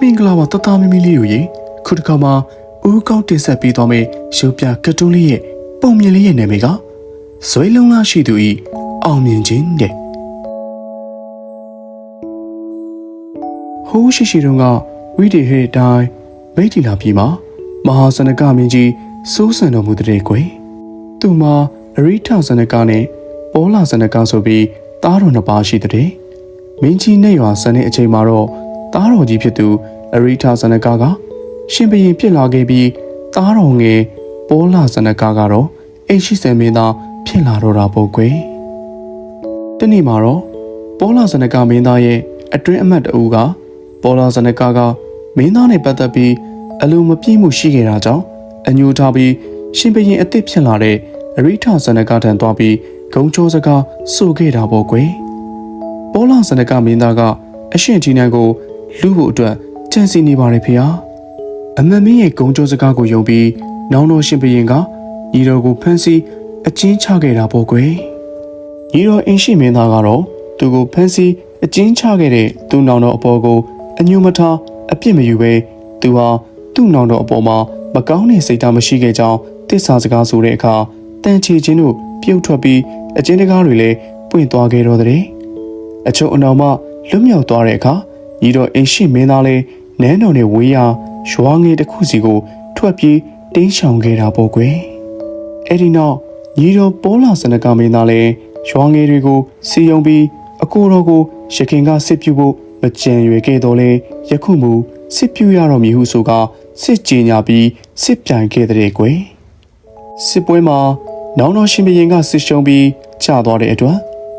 မင်္ဂလာပါတတမီမီလေးကိုရေခုတစ်ခါမှာဦးကောင်းတင်ဆက်ပေးသွားမယ့်ရုပ်ပြကတ်တုန်းလေးရဲ့ပုံမြင်လေးရဲ့နာမည်ကဇွဲလုံးလားရှိသူဤအောင်မြင်ခြင်းတဲ့ဟိုးရှိရှိတုန်းကဝိတေဟေတိုင်းမိတ်တီလာပြည်မှာမဟာစနကမင်းကြီးစိုးစံတော်မူတဲ့ကွယ်သူမှာအရိထဇနကနဲ့ပေါ်လာဇနကဆိုပြီးသားတော်နှစ်ပါးရှိတဲ့မင်းကြီးနဲ့ရွာစံတဲ့အချိန်မှာတော့ သားတော်ကြီးဖြစ်သူအရိထဇနကကရှင်ဘရင်ဖြစ်လာခဲ့ပြီးသားတော်ငယ်ပေါ်လာဇနကကတော့အိမ်ရှိစံမင်းသားဖြစ်လာတော့တာပေါ့ကွယ်တနေ့မှာတော့ပေါ်လာဇနကမင်းသားရဲ့အတွင်းအမတ်တအူးကပေါ်လာဇနကကမင်းသားနဲ့ပတ်သက်ပြီးအလိုမပြည့်မှုရှိခဲ့တာကြောင့်အညူထားပြီးရှင်ဘရင်အစ်စ်ဖြစ်လာတဲ့အရိထဇနကထံသွားပြီးဂုံချိုးစကားဆိုခဲ့တာပေါ့ကွယ်ပေါ်လာဇနကမင်းသားကအရှင်ကြီးနန်းကို လူဖို့အတွက်ကြံစီနေပါတယ်ဖေဟာအမတ်မင်းရဲ့ဂုံချိုးစကားကိုယုံပြီးနောင်တော်ရှင်ဘရင်ကညီတော်ကိုဖမ်းဆီးအကျဉ်းချခဲ့တာပေါ့ကွယ်ညီတော်အင်ရှိမင်းသားကတော့သူကိုဖမ်းဆီးအကျဉ်းချခဲ့တဲ့သူ့နောင်တော်အပေါ်ကိုအညူမထားအပြစ်မယူဘဲသူဟာသူ့နောင်တော်အပေါ်မှာမကောင်းတဲ့စိတ်ဓာတ်မရှိခဲ့ကြောင်းတစ္ဆာစကားဆိုတဲ့အခါတန်ချီချင်းတို့ပြုတ်ထွက်ပြီးအကျဉ်းတကားတွေလည်းပွင့်သွားခဲ့တော့တဲ့အချုံအနောင်မှလွတ်မြောက်သွားတဲ့အခါ ညီတော်အိမ်ရှိမင်းသားလည်းနန်းတော်နဲ့ဝေးရာရွာငယ်တစ်ခုစီကိုထွက်ပြေးတင်းရှောင်ခဲ့တာပေါ့ကွယ်အဲ့ဒီနောက်ညီတော်ပေါ်လာစနကမင်းသားလည်းရွာငယ်တွေကိုစီယုံပြီးအကိုတော်ကိုရခင်ကစစ်ပြဖို့မကြံရွယ်ခဲ့တော့လဲယခုမူစစ်ပြရတော့မည်ဟုဆိုကစစ်ကြေညာပြီးစစ်ပြိုင်ခဲ့တဲ့ကွယ်စစ်ပွဲမှာနောင်တော်ရှင်ဘရင်ကစစ်ရှုံးပြီးကြာသွားတဲ့အတွက်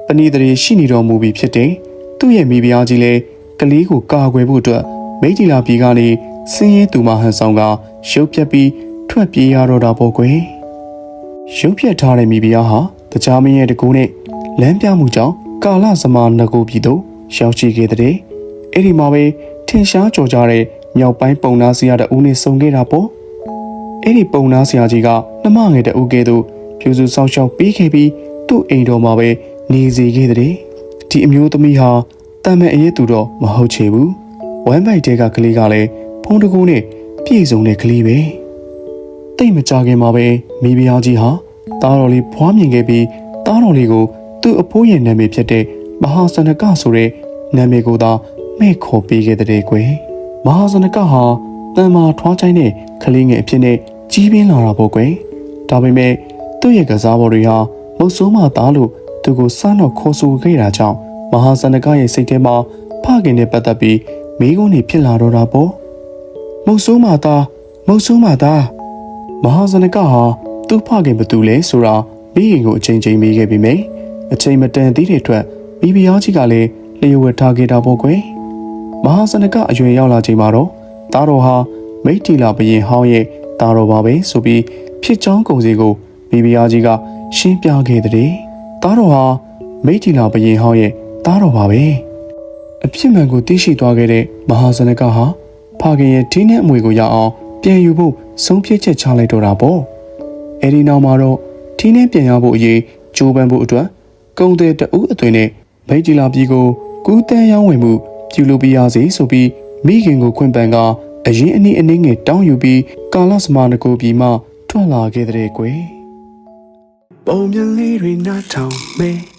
ပဏိတရေရှိနေတော်မူပြီးဖြစ်တဲ့သူ့ရဲ့မိဖုရားကြီးလည်း ကလေးကိုကာကွယ်ဖို့အတွက်မိတ်တီလာပြည်ကနေစင်းရဲသူမဟန်ဆောင်ကရုပ်ပြက်ပြီးထွက်ပြေးရတော့တာပေါ့ကွယ်ရုပ်ပြက်ထားတဲ့မိဖုရားဟာတကြားမင်းရဲ့တကူနဲ့လမ်းပြမှုကြောင့်ကာလစမာနဂုပြည်သို့ရောက်ရှိခဲ့တဲ့အဲ့ဒီမှာပဲထင်ရှားကြော်ကြတဲ့မြောက်ပိုင်းပုံနာစရာတအူးနဲ့ဆုံခဲ့တာပေါ့အဲ့ဒီပုံနာစရာကြီးကနှမငယ်တအူးကဲ့သို့ပြူစုဆောင်ရှောက်ပြီးခဲ့ပြီးသူ့အိမ်တော်မှာပဲနေစီခဲ့တဲ့ဒီအမျိုးသမီးဟာ တန်မဲ့အရေးသူတော့မဟုတ်ချေဘူးဝမ်းပိုက်တဲကကလေးကလည်းဖုံးတကူနဲ့ပြည့်စုံတဲ့ကလေးပဲတိတ်မကြခင်မှာပဲမိဖုရားကြီးဟာတားတော်လေးဖွားမြင်ခဲ့ပြီးတားတော်လေးကိုသူ့အဖိုးရဲ့နာမည်ဖြစ်တဲ့မဟာစနကဆိုတဲ့နာမည်ကိုသာမဲ့ခေါ်ပေးခဲ့တဲ့ကွယ်မဟာစနကဟာတန်မာထွားချိုင်းတဲ့ကလေးငယ်အဖြစ်နဲ့ကြီးပြင်းလာတာပေါ့ကွယ်ဒါပေမဲ့သူ့ရဲ့ကစားပေါ်တွေဟာမုတ်ဆိုးမသားလို့သူကိုစတော့ခေါ်ဆိုခဲ့တာကြောင့် မဟာစနကရဲ့စိတ်ထဲမှာဖခင်နဲ့ပတ်သက်ပြီးမိကုန်းတွေဖြစ်လာတော့တာပေါ့မုတ်ဆိုးမသားမုတ်ဆိုးမသားမဟာစနကဟာသူ့ဖခင်ဘသူလဲဆိုတာမိခင်ကိုအချိန်ချင်းမေးခဲ့ပြီးမိအချိန်မတန်သေးတဲ့အတွက်မိဖုရားကြီးကလည်းလျှို့ဝှက်ထားခဲ့တာပေါ့ကွယ်မဟာစနကအရွယ်ရောက်လာချိန်မှာတော့သားတော်ဟာမိတ်တီလာဘရင်ဟောင်းရဲ့သားတော်ပါပဲဆိုပြီးဖြစ်ချောင်းကုံစီကိုမိဖုရားကြီးကရှင်းပြခဲ့တဲ့သားတော်ဟာမိတ်တီလာဘရင်ဟောင်းရဲ့ သားတော်ပါပဲအဖြစ်မှန်ကိုသိရှိသွားခဲ့တဲ့မဟာစနကဟာဖခင်ရဲ့ဒီနဲ့အမွေကိုရအောင်ပြန်ယူဖို့ဆုံးဖြတ်ချက်ချလိုက်တော့တာပေါ့အဲဒီနောက်မှာတော့ဒီနဲ့ပြန်ရဖို့အရေးကြိုးပမ်းဖို့အတွက်ကုံတဲ့တအူးအသွင်နဲ့မိတ်တီလာပြည်ကိုကူးတန်းရောင်းဝယ်မှုပြုလုပ်ပြရစီဆိုပြီးမိခင်ကိုခွင့်ပန်ကအရင်အနည်းအနည်းငယ်တောင်းယူပြီးကာလစမာနကိုပြည်မှထွက်လာခဲ့တဲ့ကွယ်ပုံမြင်လေးတွေနားထောင်မေ